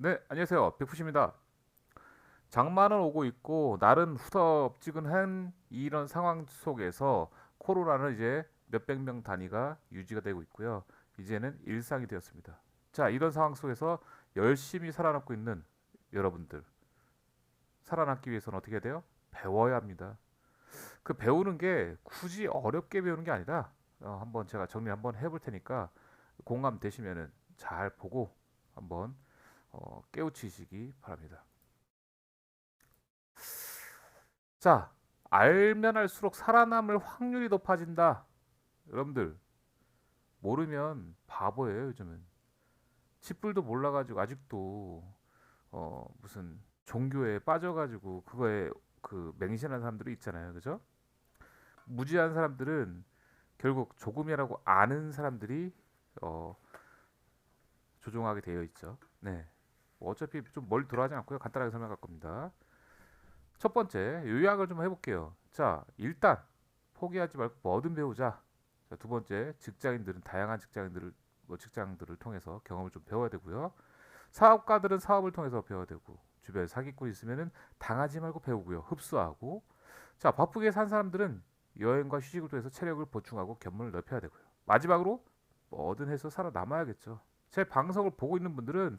네, 안녕하세요. 백푸십니다. 장마는 오고 있고 날은 후덥지근한 이런 상황 속에서 코로나는 이제 몇백 명 단위가 유지가 되고 있고요. 이제는 일상이 되었습니다. 자, 이런 상황 속에서 열심히 살아남고 있는 여러분들 살아남기 위해서는 어떻게 해야 돼요? 배워야 합니다. 그 배우는 게 굳이 어렵게 배우는 게 아니라 어, 한번 제가 정리 한번 해볼 테니까 공감 되시면은 잘 보고 한번 어, 깨우치시기 바랍니다. 자, 알면 할수록 살아남을 확률이 높아진다. 여러분들 모르면 바보예요 요즘은. 칫불도 몰라가지고 아직도 어, 무슨 종교에 빠져가지고 그거에 그 맹신한 사람들이 있잖아요, 그죠? 무지한 사람들은 결국 조금이라고 아는 사람들이 어, 조종하게 되어 있죠. 네. 뭐 어차피 좀 멀리 돌아가지 않고요. 간단하게 설명할 겁니다. 첫 번째, 요약을 좀 해볼게요. 자, 일단 포기하지 말고 뭐든 배우자. 자, 두 번째, 직장인들은 다양한 직장인들을 뭐 직장들을 통해서 경험을 좀 배워야 되고요. 사업가들은 사업을 통해서 배워야 되고 주변에 사기꾼 있으면은 당하지 말고 배우고요. 흡수하고 자, 바쁘게 산 사람들은 여행과 휴식을 통해서 체력을 보충하고 견문을 넓혀야 되고요. 마지막으로 뭐든 해서 살아남아야겠죠. 제 방송을 보고 있는 분들은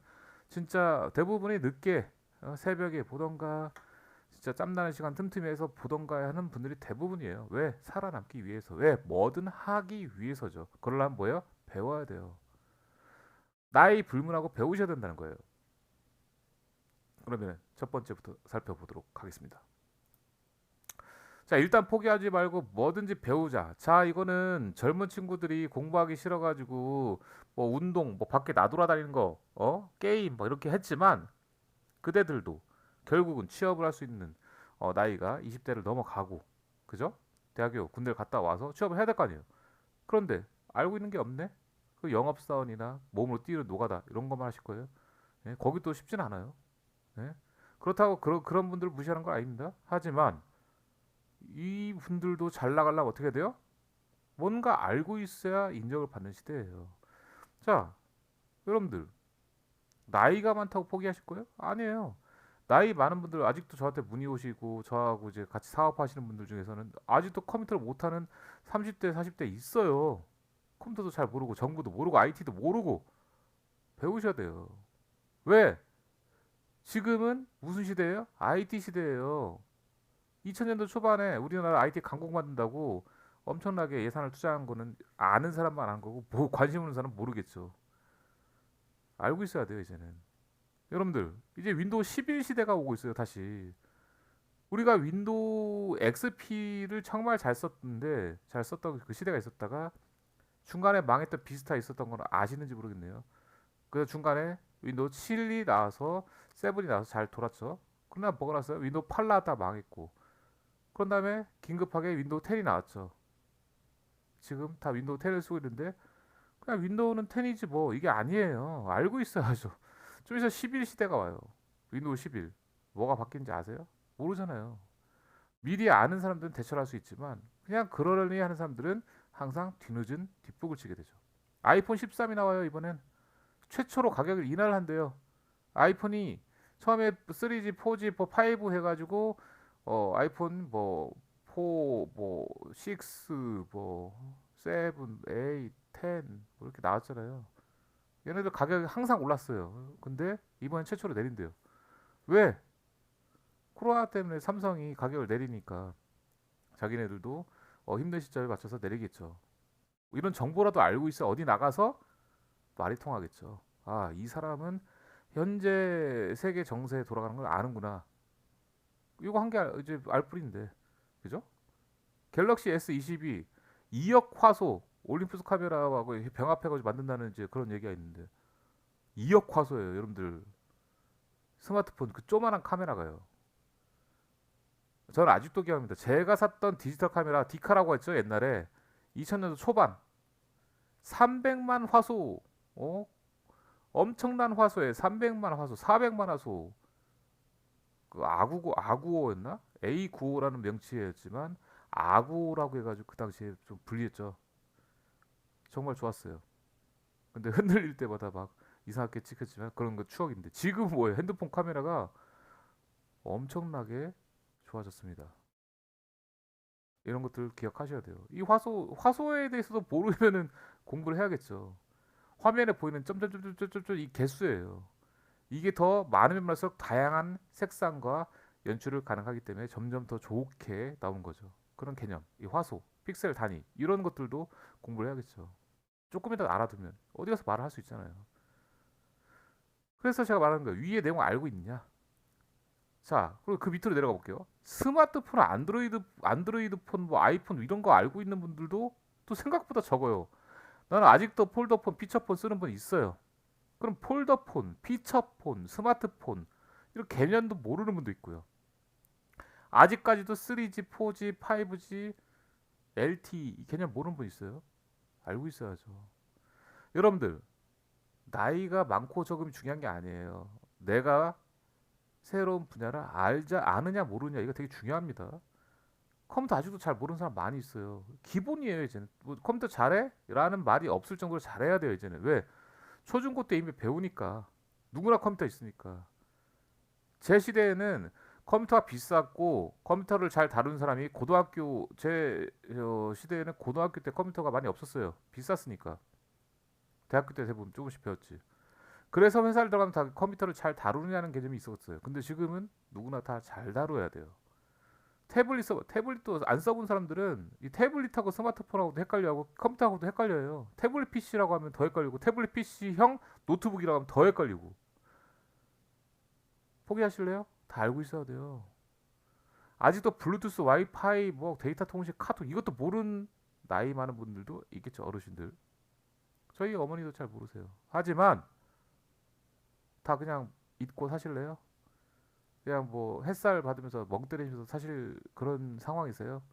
진짜 대부분이 늦게 어, 새벽에 보던가 진짜 짬나는 시간 틈틈이 해서 보던가 하는 분들이 대부분이에요. 왜? 살아남기 위해서. 왜? 뭐든 하기 위해서죠. 그러려면 뭐예요? 배워야 돼요. 나이 불문하고 배우셔야 된다는 거예요. 그러면 첫 번째부터 살펴보도록 하겠습니다. 자, 일단 포기하지 말고 뭐든지 배우자. 자, 이거는 젊은 친구들이 공부하기 싫어가지고 뭐 운동, 뭐 밖에 나돌아다니는 거, 어, 게임 뭐 이렇게 했지만 그대들도 결국은 취업을 할 수 있는 어, 나이가 20대를 넘어가고, 그죠? 대학교, 군대를 갔다 와서 취업을 해야 될 거 아니에요. 그런데 알고 있는 게 없네. 그 영업사원이나 몸으로 뛰는 노가다 이런 것만 하실 거예요. 예? 거기 또 쉽진 않아요. 예? 그렇다고 그런 그런 분들 무시하는 거 아닙니다. 하지만 이 분들도 잘 나가려면 어떻게 돼요? 뭔가 알고 있어야 인정을 받는 시대예요. 자, 여러분들 나이가 많다고 포기하실 거예요? 아니에요. 나이 많은 분들 아직도 저한테 문의 오시고 저하고 이제 같이 사업하시는 분들 중에서는 아직도 컴퓨터를 못하는 30대, 40대 있어요. 컴퓨터도 잘 모르고 정보도 모르고 IT도 모르고 배우셔야 돼요. 왜? 지금은 무슨 시대예요? IT 시대예요. 2000년도 초반에 우리나라 IT 강국 만든다고 엄청나게 예산을 투자한 거는 아는 사람만 안 거고 뭐 관심 없는 사람은 모르겠죠. 알고 있어야 돼요, 이제는. 여러분들, 이제 윈도우 11 시대가 오고 있어요, 다시. 우리가 윈도우 XP를 정말 잘 썼는데 잘 썼던 그 시대가 있었다가 중간에 망했던 비스타 있었던 건 아시는지 모르겠네요. 그래서 중간에 윈도우 7이 나와서 7이 나와서 잘 돌았죠. 그러나 뭐가 났어요? 윈도우 8 나왔다 망했고 그런 다음에 긴급하게 윈도우 10이 나왔죠. 지금 다 윈도우 10을 쓰고 있는데 그냥 윈도우는 10이지 뭐 이게 아니에요. 알고 있어야죠. 좀 있어 11 시대가 와요. 윈도우 11 뭐가 바뀐지 아세요? 모르잖아요. 미리 아는 사람들은 대처할 수 있지만 그냥 그러려니 하는 사람들은 항상 뒤늦은 뒷북을 치게 되죠. 아이폰 13이 나와요 이번엔 최초로 가격을 인하를 한대요. 아이폰이 처음에 3G, 4G, 5 해가지고 어 아이폰 뭐 4, 뭐 6, 뭐 7, 8, 10뭐 이렇게 나왔잖아요. 얘네들 가격이 항상 올랐어요. 근데 이번엔 최초로 내린대요. 왜? 코로나 때문에 삼성이 가격을 내리니까 자기네들도 어, 힘든 시점에 맞춰서 내리겠죠. 이런 정보라도 알고 있어 어디 나가서 말이 통하겠죠. 아, 이 사람은 현재 세계 정세에 돌아가는 걸 아는구나. 이거 한게 이제 알 뿐인데, 그죠? 갤럭시 S22 2억 화소 올림푸스 카메라하고 병합해가지고 만든다는 이제 그런 얘기가 있는데 2억 화소예요, 여러분들. 스마트폰 그 조만한 카메라가요. 저는 아직도 기억합니다. 제가 샀던 디지털 카메라 디카라고 했죠 옛날에 2000년도 초반 300만 화소, 어? 엄청난 화소에 300만 화소, 400만 화소. 그 아구고 아구오였나? A95라는 명치였지만 아구라고 해가지고 그 당시에 좀 불리했죠. 정말 좋았어요. 근데 흔들릴 때마다 막 이상하게 찍혔지만 그런 거 추억인데 지금 뭐예요? 핸드폰 카메라가 엄청나게 좋아졌습니다. 이런 것들 기억하셔야 돼요. 이 화소 화소에 대해서도 모르면은 공부를 해야겠죠. 화면에 보이는 점점점점점점 이 개수예요. 이게 더 많으면 많을수록 다양한 색상과 연출을 가능하기 때문에 점점 더 좋게 나오는 거죠. 그런 개념, 이 화소, 픽셀 단위 이런 것들도 공부를 해야겠죠. 조금이라도 알아두면 어디 가서 말을 할 수 있잖아요. 그래서 제가 말하는 거예요. 위에 내용 알고 있냐? 자, 그리고 그 밑으로 내려가 볼게요. 스마트폰, 안드로이드, 안드로이드 폰, 뭐 아이폰 이런 거 알고 있는 분들도 또 생각보다 적어요. 나는 아직도 폴더폰, 피처폰 쓰는 분 있어요. 그럼 폴더폰, 피처폰, 스마트폰 이런 개념도 모르는 분도 있고요. 아직까지도 3G, 4G, 5G, LTE 이 개념 모르는 분 있어요? 알고 있어야죠. 여러분들 나이가 많고 적음이 중요한 게 아니에요. 내가 새로운 분야를 알자 아느냐 모르냐 이거 되게 중요합니다. 컴퓨터 아직도 잘 모르는 사람 많이 있어요. 기본이에요 이제는. 뭐 컴퓨터 잘해? 라는 말이 없을 정도로 잘해야 돼요 이제는. 왜? 초중고 때 이미 배우니까 누구나 컴퓨터 있으니까. 제 시대에는 컴퓨터가 비쌌고 컴퓨터를 잘 다루는 사람이 고등학교 제 어, 시대에는 고등학교 때 컴퓨터가 많이 없었어요. 비쌌으니까. 대학교 때 대부분 조금씩 배웠지. 그래서 회사를 들어가면 다 컴퓨터를 잘 다루느냐는 개념이 있었어요. 근데 지금은 누구나 다 잘 다뤄야 돼요. 태블릿 써 태블릿도 안 써본 사람들은 이 태블릿하고 스마트폰하고도 헷갈려하고 컴퓨터하고도 헷갈려요. 태블릿 PC라고 하면 더 헷갈리고 태블릿 PC형 노트북이라고 하면 더 헷갈리고. 포기하실래요? 다 알고 있어야 돼요. 아직도 블루투스, 와이파이, 뭐 데이터 통신, 카톡 이것도 모르는 나이 많은 분들도 있겠죠 어르신들. 저희 어머니도 잘 모르세요. 하지만 다 그냥 잊고 사실래요? 그냥 뭐 햇살 받으면서 멍 때리면서 사실 그런 상황이세요?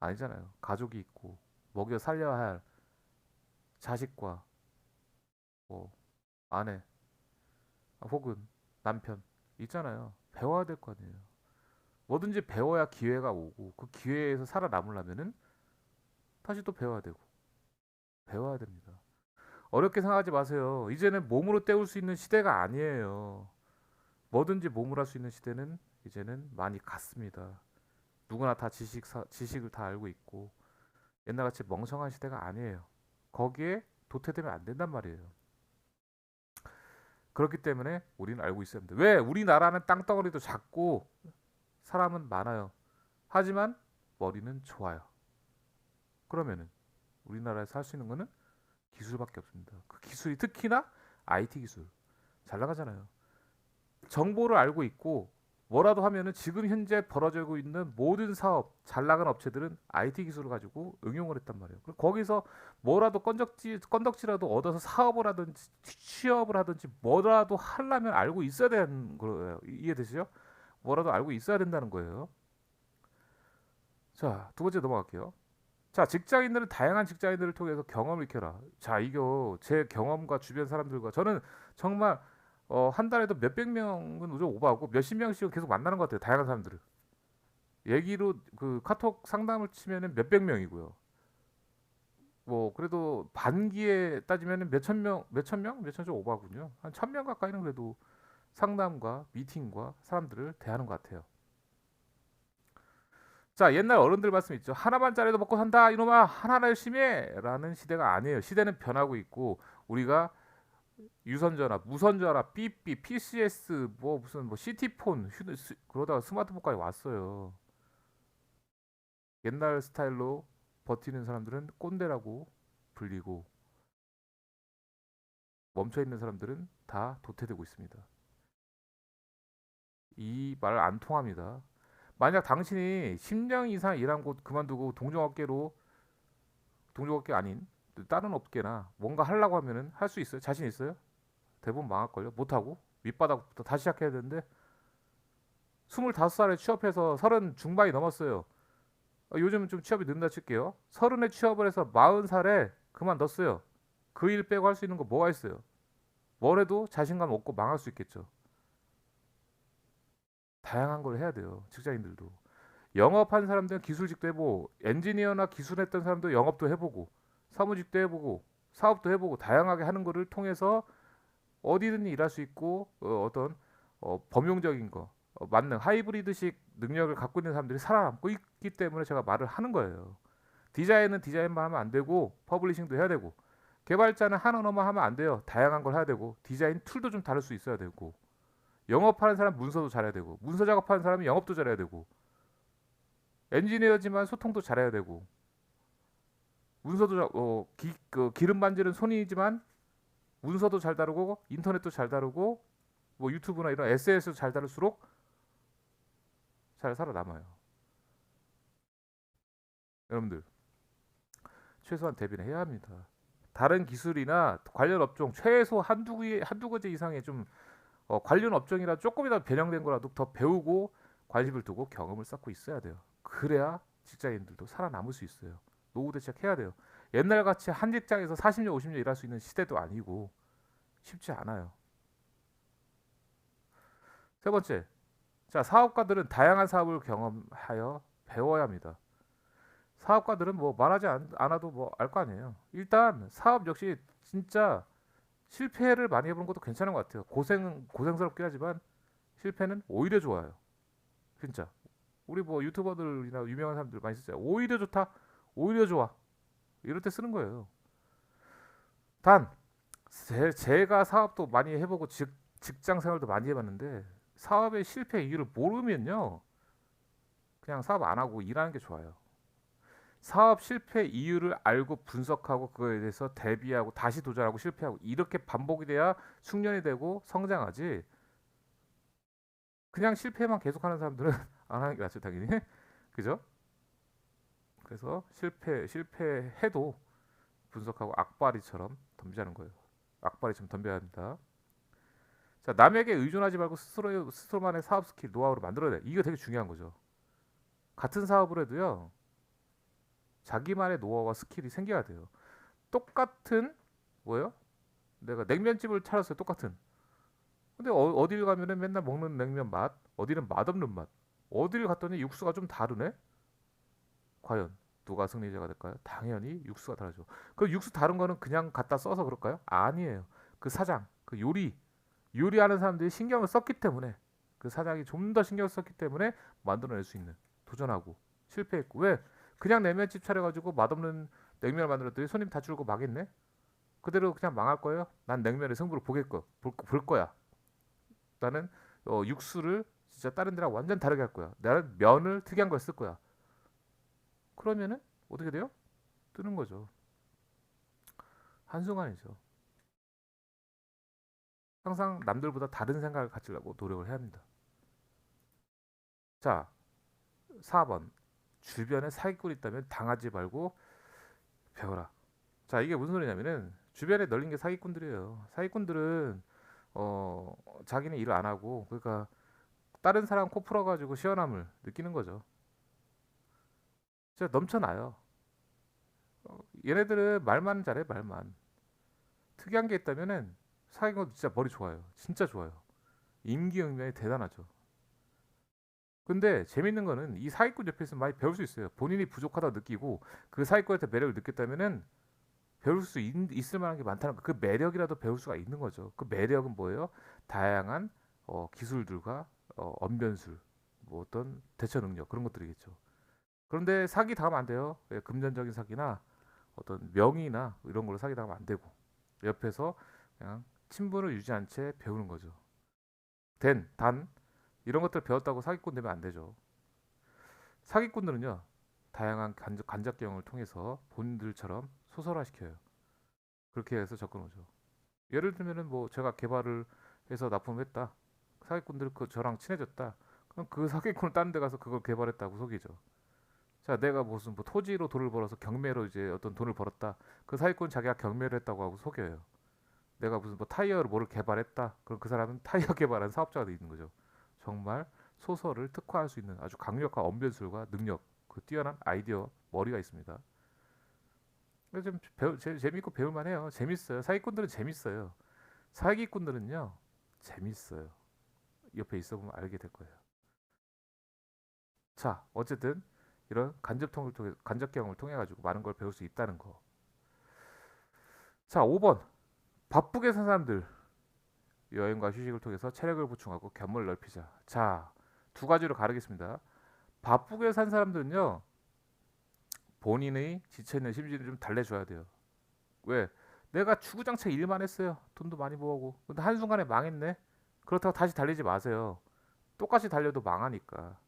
아니잖아요. 가족이 있고 먹여 살려야 할 자식과 뭐 아내 혹은 남편 있잖아요. 배워야 될 거 아니에요. 뭐든지 배워야 기회가 오고 그 기회에서 살아남으려면은 다시 또 배워야 되고 배워야 됩니다. 어렵게 생각하지 마세요. 이제는 몸으로 때울 수 있는 시대가 아니에요. 뭐든지 몸으로 할 수 있는 시대는 이제는 많이 갔습니다. 누구나 다 지식 지식을 다 알고 있고 옛날같이 멍청한 시대가 아니에요. 거기에 도태되면 안 된단 말이에요. 그렇기 때문에 우리는 알고 있어야 합니다. 왜? 우리나라는 땅덩어리도 작고 사람은 많아요. 하지만 머리는 좋아요. 그러면은 우리나라에서 할 수 있는 거는 기술밖에 없습니다. 그 기술이 특히나 IT 기술 잘 나가잖아요. 정보를 알고 있고 뭐라도 하면은 지금 현재 벌어지고 있는 모든 사업 잘 나가는 업체들은 IT 기술을 가지고 응용을 했단 말이에요. 그럼 거기서 뭐라도 건덕지 건덕지라도 얻어서 사업을 하든지 취업을 하든지 뭐라도 하려면 알고 있어야 되는 거예요. 이해되시죠? 뭐라도 알고 있어야 된다는 거예요. 자, 두 번째 넘어갈게요. 자, 직장인들은 다양한 직장인들을 통해서 경험을 익혀라. 자, 이거 제 경험과 주변 사람들과 저는 정말 어, 한 달에도 몇백 명은 좀 오버하고 몇십 명씩은 계속 만나는 것 같아요. 다양한 사람들을. 얘기로 그 카톡 상담을 치면은 몇백 명이고요. 뭐 그래도 반기에 따지면은 몇천 명, 몇천 명, 몇천 좀 오버하군요. 한 천 명 가까이는 그래도 상담과 미팅과 사람들을 대하는 것 같아요. 자 옛날 어른들 말씀 있죠 하나만 짜리도 먹고 산다 이놈아 하나나 열심히 해라는 시대가 아니에요 시대는 변하고 있고 우리가 유선전화 무선전화 삐삐 PCS 뭐 무슨 뭐 CT폰 휴대 그러다가 스마트폰까지 왔어요. 옛날 스타일로 버티는 사람들은 꼰대라고 불리고 멈춰 있는 사람들은 다 도태되고 있습니다. 이 말 안 통합니다. 만약 당신이 10년 이상 일한 곳 그만두고 동종업계로 동종업계 아닌 다른 업계나 뭔가 하려고 하면은 할 수 있어요? 자신 있어요? 대부분 망할걸요? 못하고 밑바닥부터 다시 시작해야 되는데 25살에 취업해서 30 중반이 넘었어요. 어, 요즘은 좀 취업이 늦는다 칠게요. 30에 취업을 해서 40살에 그만뒀어요. 그 일 빼고 할 수 있는 거 뭐가 있어요? 뭐래도 자신감 없고 망할 수 있겠죠. 다양한 걸 해야 돼요. 직장인들도. 영업한 사람들은 기술직도 해보고 엔지니어나 기술했던 사람도 영업도 해보고 사무직도 해보고 사업도 해보고 다양하게 하는 거를 통해서 어디든 일할 수 있고 어, 떤 어, 범용적인 거 어, 만능 하이브리드식 능력을 갖고 있는 사람들이 살아남고 있기 때문에 제가 말을 하는 거예요. 디자인은 디자인만 하면 안 되고 퍼블리싱도 해야 되고 개발자는 한 언어만 하면 안 돼요. 다양한 걸 해야 되고 디자인 툴도 좀 다를 수 있어야 되고 영업하는 사람 문서도 잘해야 되고 문서 작업하는 사람이 영업도 잘해야 되고 엔지니어지만 소통도 잘해야 되고 문서도 자- 어, 기, 그 기름 만지는 손이지만 문서도 잘 다루고 인터넷도 잘 다루고 뭐 유튜브나 이런 SNS도 잘 다룰수록 잘 살아남아요. 여러분들 최소한 대비는 해야 합니다. 다른 기술이나 관련 업종 최소 한두 개 한두 가지 이상의 좀 어, 관련 업종이라 조금이라도 변형된 거라도 더 배우고 관심을 두고 경험을 쌓고 있어야 돼요. 그래야 직장인들도 살아남을 수 있어요. 노후 대책해야 돼요. 옛날 같이 한 직장에서 40년, 50년 일할 수 있는 시대도 아니고 쉽지 않아요. 세 번째, 자 사업가들은 다양한 사업을 경험하여 배워야 합니다. 사업가들은 뭐 말하지 않, 않아도 뭐 알 거 아니에요. 일단 사업 역시 진짜 실패를 많이 해보는 것도 괜찮은 것 같아요. 고생 고생스럽긴 하지만 실패는 오히려 좋아요. 진짜 우리 뭐 유튜버들이나 유명한 사람들 많이 쓰잖아요. 오히려 좋다, 오히려 좋아. 이럴 때 쓰는 거예요. 단 제, 제가 사업도 많이 해보고 직, 직장 생활도 많이 해봤는데 사업의 실패 이유를 모르면요 그냥 사업 안 하고 일하는 게 좋아요. 사업 실패 이유를 알고 분석하고 그거에 대해서 대비하고 다시 도전하고 실패하고 이렇게 반복이 돼야 숙련이 되고 성장하지. 그냥 실패만 계속하는 사람들은 안 하는 게 낫죠 당연히. 그죠? 그래서 실패 실패해도 분석하고 악바리처럼 덤비자는 거예요. 악바리처럼 덤벼야 합니다. 자 남에게 의존하지 말고 스스로 스스로만의 사업 스킬 노하우를 만들어야 돼. 이거 되게 중요한 거죠. 같은 사업을 해도요. 자기만의 노하우와 스킬이 생겨야 돼요. 똑같은 뭐예요? 내가 냉면집을 차렸어요. 똑같은. 근데 어, 딜 가면은 맨날 먹는 냉면 맛, 어디는 맛없는 맛. 어딜 갔더니 육수가 좀 다르네. 과연 누가 승리자가 될까요? 당연히 육수가 다르죠. 그 육수 다른 거는 그냥 갖다 써서 그럴까요? 아니에요. 그 사장, 그 요리, 요리하는 사람들이 신경을 썼기 때문에 그 사장이 좀 더 신경을 썼기 때문에 만들어낼 수 있는 도전하고 실패했고 왜 그냥 냉면집 차려가지고 맛없는 냉면을 만들었더니 손님 다 줄고 망했네. 그대로 그냥 망할 거예요. 난 냉면의 승부를 보겠고 볼, 볼 거야. 나는 어, 육수를 진짜 다른 데랑 완전 다르게 할 거야. 나는 면을 특이한 걸 쓸 거야. 그러면은 어떻게 돼요? 뜨는 거죠. 한순간이죠. 항상 남들보다 다른 생각을 가지려고 노력을 해야 합니다. 자, 4번. 주변에 사기꾼이 있다면 당하지 말고 배워라. 자, 이게 무슨 소리냐면은 주변에 널린 게 사기꾼들이에요. 사기꾼들은 어, 자기는 일을 안 하고 그러니까 다른 사람 코 풀어 가지고 시원함을 느끼는 거죠. 진짜 넘쳐나요. 어, 얘네들은 말만 잘해, 말만. 특이한 게 있다면은 사기꾼 진짜 머리 좋아요. 진짜 좋아요. 임기응변이 대단하죠. 근데 재밌는 거는 이 사기꾼 옆에서 많이 배울 수 있어요. 본인이 부족하다 느끼고 그 사기꾼한테 매력을 느꼈다면은 배울 수 있, 을 만한 게 많다는 거. 그 매력이라도 배울 수가 있는 거죠. 그 매력은 뭐예요? 다양한 어, 기술들과 어, 언변술, 뭐 어떤 대처 능력 그런 것들이겠죠. 그런데 사기 당하면 안 돼요. 예, 금전적인 사기나 어떤 명의나 이런 걸로 사기 당하면 안 되고 옆에서 그냥 친분을 유지한 채 배우는 거죠. 된, 단 이런 것들 배웠다고 사기꾼 되면 안 되죠. 사기꾼들은요 다양한 간접, 간접경을 통해서 본인들처럼 소설화시켜요. 그렇게 해서 접근 오죠. 예를 들면은 뭐 제가 개발을 해서 납품했다. 사기꾼들 그 저랑 친해졌다. 그럼 그 사기꾼을 다른 데 가서 그걸 개발했다고 속이죠. 자, 내가 무슨 뭐 토지로 돈을 벌어서 경매로 이제 어떤 돈을 벌었다. 그 사기꾼 자기가 경매를 했다고 하고 속여요. 내가 무슨 뭐 타이어를 뭐를 개발했다. 그럼 그 사람은 타이어 개발한 사업자가 돼 있는 거죠. 정말 소설을 특화할 수 있는 아주 강력한 언변술과 능력, 그 뛰어난 아이디어 머리가 있습니다. 좀 배우, 재, 재밌고 배울만 해요. 재밌어요. 사기꾼들은 재밌어요. 사기꾼들은요 재밌어요. 옆에 있어 보면 알게 될 거예요. 자, 어쨌든 이런 간접통을 통해 간접 경험을 통해 가지고 많은 걸 배울 수 있다는 거. 자, 5번 바쁘게 산 사람들 여행과 휴식을 통해서 체력을 보충하고 견문을 넓히자. 자, 두 가지로 가르겠습니다. 바쁘게 산 사람들은요. 본인의 지쳐 있는 심지를 좀 달래줘야 돼요. 왜? 내가 주구장창 일만 했어요. 돈도 많이 모으고. 근데 한순간에 망했네. 그렇다고 다시 달리지 마세요. 똑같이 달려도 망하니까.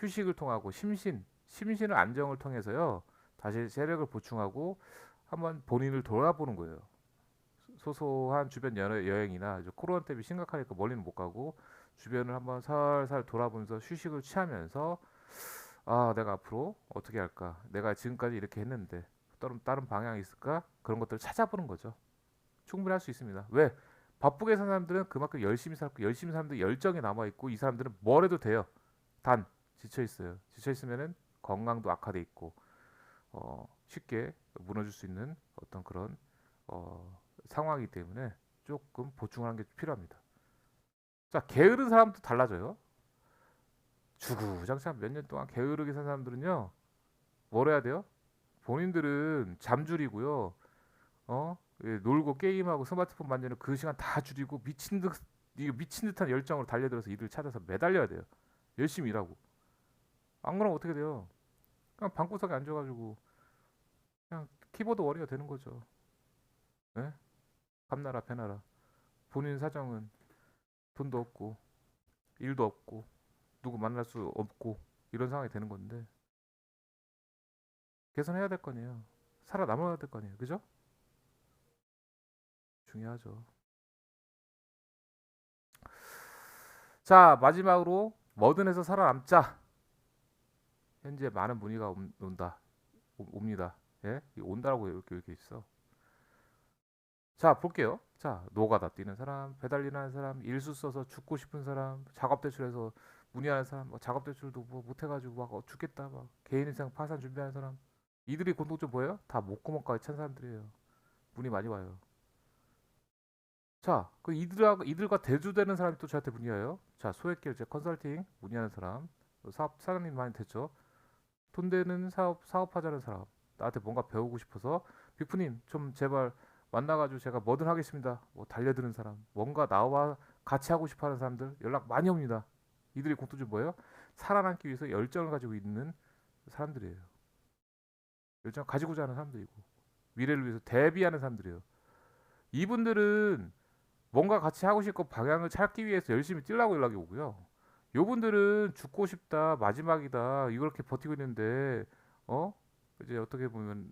휴식을 통하고 심신, 심신의 안정을 통해서요. 다시 체력을 보충하고 한번 본인을 돌아보는 거예요. 소소한 주변 여- 여행이나 코로나 때문에 심각하니까 멀리는 못 가고 주변을 한번 살살 돌아보면서 휴식을 취하면서 아 내가 앞으로 어떻게 할까? 내가 지금까지 이렇게 했는데 다른 다른 방향이 있을까? 그런 것들을 찾아보는 거죠. 충분히 할 수 있습니다. 왜? 바쁘게 사는 사람들은 그만큼 열심히 살고 열심히 사람들 열정이 남아 있고 이 사람들은 뭘 해도 돼요. 단 지쳐 있어요 지쳐 있으면은 건강도 악화돼 있고 어, 쉽게 무너질 수 있는 어떤 그런 어, 상황이기 때문에 조금 보충하는 게 필요합니다. 자, 게으른 사람도 달라져요. 주구장창 몇 년 동안 게으르게 산 사람들은요, 뭘 해야 돼요? 본인들은 잠줄이고요, 어, 예, 놀고 게임하고 스마트폰 만지는 그 시간 다 줄이고 미친 듯 미친 듯한 열정으로 달려들어서 이들 찾아서 매달려야 돼요. 열심히 일하고. 안 그러면 어떻게 돼요? 그냥 방구석에 앉아가지고 그냥 키보드 워리가 되는 거죠. 예? 밤나라 배나라. 본인 사정은 돈도 없고 일도 없고 누구 만날 수 없고 이런 상황이 되는 건데 개선해야 될 거 아니에요. 살아남아야 될 거 아니에요. 그죠? 중요하죠. 자, 마지막으로 뭐든에서 살아남자. 현재 많은 문의가 옴- 온다. 오- 옵니다. 예? 이 온다라고 이렇게 이렇게 있어. 자, 볼게요. 자, 노가다 뛰는 사람, 배달 일하는 사람, 일수 써서 죽고 싶은 사람, 작업 대출해서 문의하는 사람, 뭐 작업 대출도 뭐 못해가지고 막 어, 죽겠다, 막 개인 인생 파산 준비하는 사람, 이들이 공통점 뭐예요? 다 목구멍까지 찬 사람들이에요. 문의 많이 와요. 자, 그 이들과 이들과 대조되는 사람이 또 저한테 문의해요. 자, 소액 결제 컨설팅 문의하는 사람, 사업 사장님 많이 됐죠. 돈 되는 사업 사업하자는 사람, 나한테 뭔가 배우고 싶어서 빅프님 좀 제발 만나가지고 제가 뭐든 하겠습니다. 뭐 달려드는 사람, 뭔가 나와 같이 하고 싶어하는 사람들 연락 많이 옵니다. 이들의 공통점 뭐예요? 살아남기 위해서 열정을 가지고 있는 사람들이에요. 열정 가지고자 하는 사람들이고 미래를 위해서 대비하는 사람들이에요. 이분들은 뭔가 같이 하고 싶고 방향을 찾기 위해서 열심히 뛰려고 연락이 오고요. 요분들은 죽고 싶다 마지막이다 이렇게 버티고 있는데 어 이제 어떻게 보면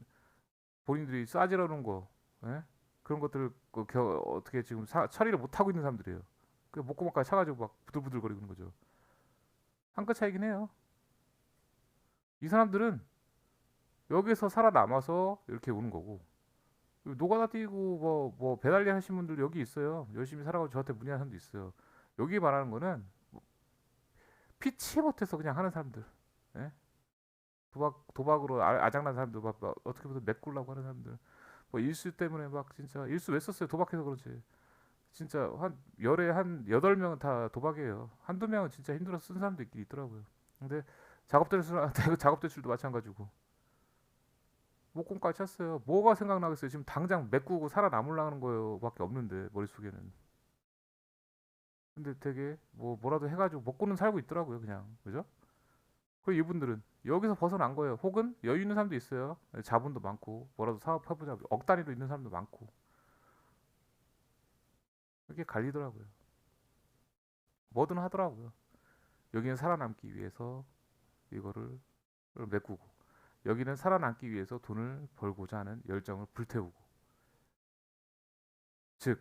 본인들이 싸지러는 거 예? 그런 것들을 그 겨, 어떻게 지금 사, 처리를 못 하고 있는 사람들이에요. 그 목구멍까지 차가지고 막 부들부들거리고 있는 거죠. 한 끗 차이긴 해요. 이 사람들은 여기서 살아남아서 이렇게 오는 거고 노가다 뛰고 뭐, 뭐 배달일 하신 분들 여기 있어요. 열심히 살아가지고 저한테 문의하는 사람도 있어요. 여기 말하는 거는 뭐 피치 못해서 그냥 하는 사람들. 예? 도박 도박으로 아, 아장난 사람들 막, 막 어떻게 보면 메꾸려고 하는 사람들. 뭐 일수 때문에 막 진짜 일수 왜 썼어요? 도박해서 그렇지. 진짜 한 열에 한 여덟 명은 다 도박이에요. 한두 명은 진짜 힘들어서 쓴 사람도 있긴 있더라고요. 근데 작업 대출 작업 대출도 마찬가지고 목공까지 찼어요. 뭐가 생각나겠어요? 지금 당장 메꾸고 살아남으려는 거밖에 없는데 머릿속에는. 근데 되게 뭐 뭐라도 해가지고 먹고는 살고 있더라고요, 그냥 그죠? 그 이분들은 여기서 벗어난 거예요. 혹은 여유 있는 사람도 있어요. 자본도 많고 뭐라도 사업 해보자 억 단위로 있는 사람도 많고 이렇게 갈리더라고요. 뭐든 하더라고요. 여기는 살아남기 위해서 이거를 메꾸고 여기는 살아남기 위해서 돈을 벌고자 하는 열정을 불태우고 즉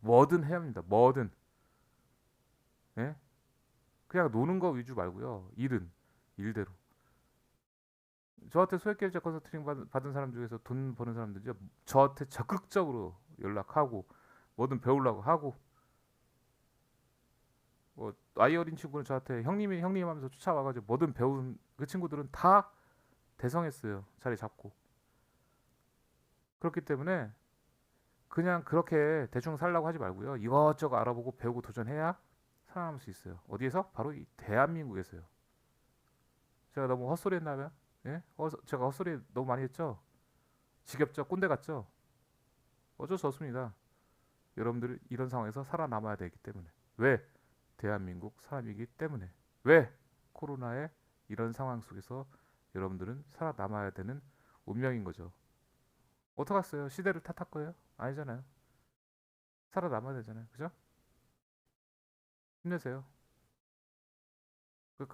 뭐든 해야 합니다. 뭐든 예? 그냥 노는 거 위주 말고요. 일은 일대로. 저한테 소액결제 컨설팅 받은, 사람 중에서 돈 버는 사람들이요. 저한테 적극적으로 연락하고 뭐든 배우려고 하고 뭐 아이 어린 친구는 저한테 형님이 형님 하면서 쫓아와가지고 뭐든 배운 그 친구들은 다 대성했어요. 자리 잡고. 그렇기 때문에 그냥 그렇게 대충 살라고 하지 말고요. 이것저것 알아보고 배우고 도전해야 살아남을 수 있어요. 어디에서? 바로 이 대한민국에서요. 제가 너무 헛소리 했나요? 예? 어, 제가 헛소리 너무 많이 했죠? 지겹죠? 꼰대 같죠? 어쩔 수 없습니다. 여러분들 이런 상황에서 살아남아야 되기 때문에 왜 대한민국 사람이기 때문에 왜 코로나의 이런 상황 속에서 여러분들은 살아남아야 되는 운명인 거죠. 어떡하겠어요? 시대를 탓할 거예요? 아니잖아요. 살아남아야 되잖아요. 그죠? 힘내세요.